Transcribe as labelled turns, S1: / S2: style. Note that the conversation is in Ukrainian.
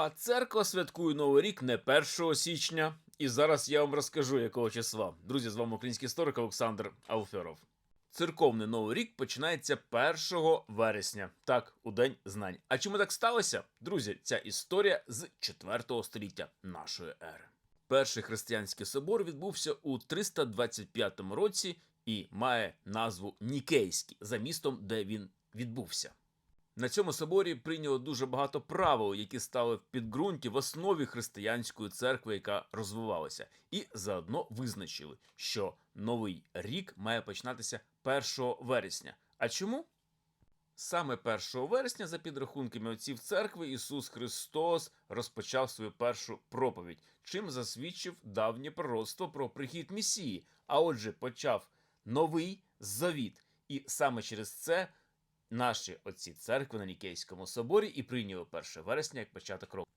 S1: А церква святкує Новий рік не 1 січня. І зараз я вам розкажу, якого числа. Друзі, з вами український історик Олександр Алферов. Церковний новий рік починається 1 вересня, так, у День знань. А чому так сталося? Друзі, ця історія з 4 століття нашої ери. Перший християнський собор відбувся у 325 році і має назву Нікейський за містом, де він відбувся. На цьому соборі прийняло дуже багато правил, які стали в підґрунті в основі християнської церкви, яка розвивалася, і заодно визначили, що новий рік має починатися 1 вересня. А чому? Саме 1 вересня, за підрахунками отців церкви, Ісус Христос розпочав свою першу проповідь, чим засвідчив давнє пророцтво про прихід Месії, а отже, почав новий завіт. І саме через це наші отці церкви на Нікейському соборі і прийняли 1 вересня як початок року.